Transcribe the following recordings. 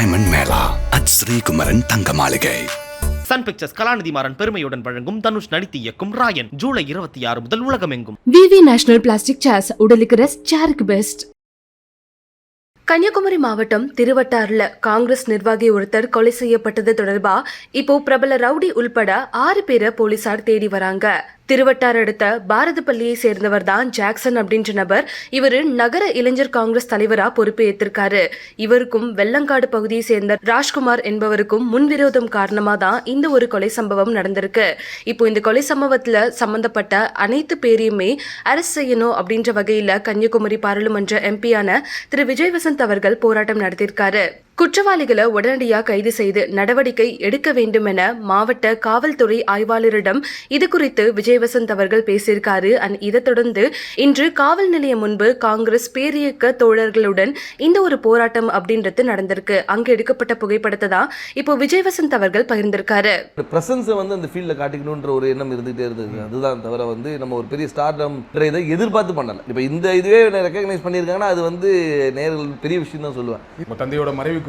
Diamond Mela at Sri Kumaran தங்க மாளிகை Sun pictures கலாநிதி மாறன் பெருமையுடன் வழங்கும் தனுஷ் நடித்து இயக்கும் ராயன் ஜூலை இருபத்தி ஆறு முதல் உலகமெங்கும். விவி நேஷனல் பிளாஸ்டிக் சேர்ஸ் உடலுக்கு ரெஸ்ட் சேருக்கு பெஸ்ட் கன்னியாகுமரி மாவட்டம் திருவட்டாறுல காங்கிரஸ் நிர்வாகி ஒருத்தர் கொலை செய்யப்பட்டது தொடர்பா இப்போ பிரபல ரவுடி உள்பட ஆறு பேரை போலீசார் தேடி வராங்க. திருவட்டார் அடுத்த பாரத பள்ளியை சேர்ந்தவர் தான் ஜாக்சன் அப்படின்ற நபர். இவரு நகர இளைஞர் காங்கிரஸ் தலைவரா பொறுப்பேற்றிருக்காரு இவருக்கும் வெள்ளங்காடு பகுதியை சேர்ந்த ராஜ்குமார் என்பவருக்கும் முன்விரோதம் காரணமா தான் இந்த ஒரு கொலை சம்பவம் நடந்திருக்கு. இப்போ இந்த கொலை சம்பவத்துல சம்பந்தப்பட்ட அனைத்து பேரையுமே அரசு செய்யணும் அப்படின்ற வகையில கன்னியாகுமரி பாராளுமன்ற எம்பியான திரு. விஜய் வசந்த் அவர்கள் போராட்டம் நடத்தியிருக்காரு. குற்றவாளிகளை உடனடியா கைது செய்து நடவடிக்கை எடுக்க வேண்டும் என மாவட்ட காவல்துறை ஆய்வாளரிடம் இது குறித்து விஜய் வசந்த் அவர்கள் பேசியிருக்காரு. அண்ட் இதை தொடர்ந்து இன்று காவல் நிலையம் முன்பு காங்கிரஸ் பேரியக்க தோழர்களுடன் இந்த ஒரு போராட்டம் அப்படின்றது நடந்திருக்கு. அங்க எடுக்கப்பட்ட புகைப்படத்தை தான் இப்போ விஜய் வசந்த் அவர்கள் பகிர்ந்திருக்காரு. ப்ரெசன்ஸை வந்து அந்த ஃபீல்டில் காட்டிக்கணுன்ற ஒரு எண்ணம் இருந்துகிட்டே இருந்தது. அதுதான் தவிர வந்து நம்ம ஒரு பெரிய ஸ்டார்டம் இதை எதிர்பார்த்து பண்ணல. இப்போ இந்த இதுவே ரெக்கக்னைஸ் பண்ணியிருக்காங்கன்னா அது வந்து நேரில் பெரிய விஷயம் தான் சொல்லுவேன் தந்தையோட மறைவுக்கு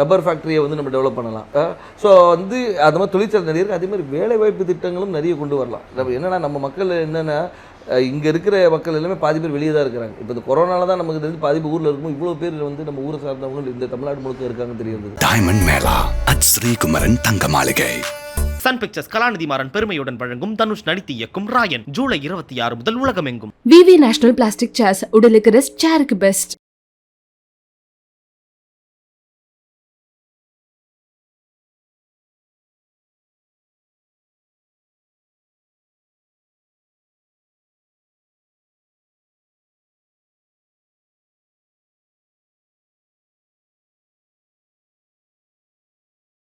ரப்பர் ஃபேக்ட்ரியை வந்து நம்ம டெவலப் பண்ணலாம். ஸோ வந்து அது மாதிரி தொழிற்சாலை நிறைய இருக்குது அதே மாதிரி வேலை வாய்ப்பு திட்டங்களும் நிறைய கொண்டு வரலாம். என்னன்னா நம்ம மக்கள் என்னென்னா இங்கே இருக்கிற மக்கள் எல்லாமே பாதி பேர் வெளியே தான் இருக்கிறாங்க. இப்போ இந்த கொரோனால தான் நமக்கு தெரிஞ்சு பாதி பேர் ஊரில் இருக்கும் இவ்வளோ பேர் வந்து நம்ம ஊரை சார்ந்தவங்க இந்த தமிழ்நாடு முழுக்க இருக்காங்கன்னு தெரிய வந்தது டைமண்ட் மேளா அட் ஸ்ரீகுமரன் தங்க மாளிகை சன் பிக்சர்ஸ் கலாநிதி மாறன் பெருமையுடன் வழங்கும் தனுஷ் நடித்து இயக்கும் ராயன் ஜூலை இருபத்தி ஆறு முதல் உலகமெங்கும். விவி நேஷனல் பிளாஸ்டிக் சேர்ஸ் உடலுக்கு ரெஸ்ட் சேருக்கு பெஸ்ட்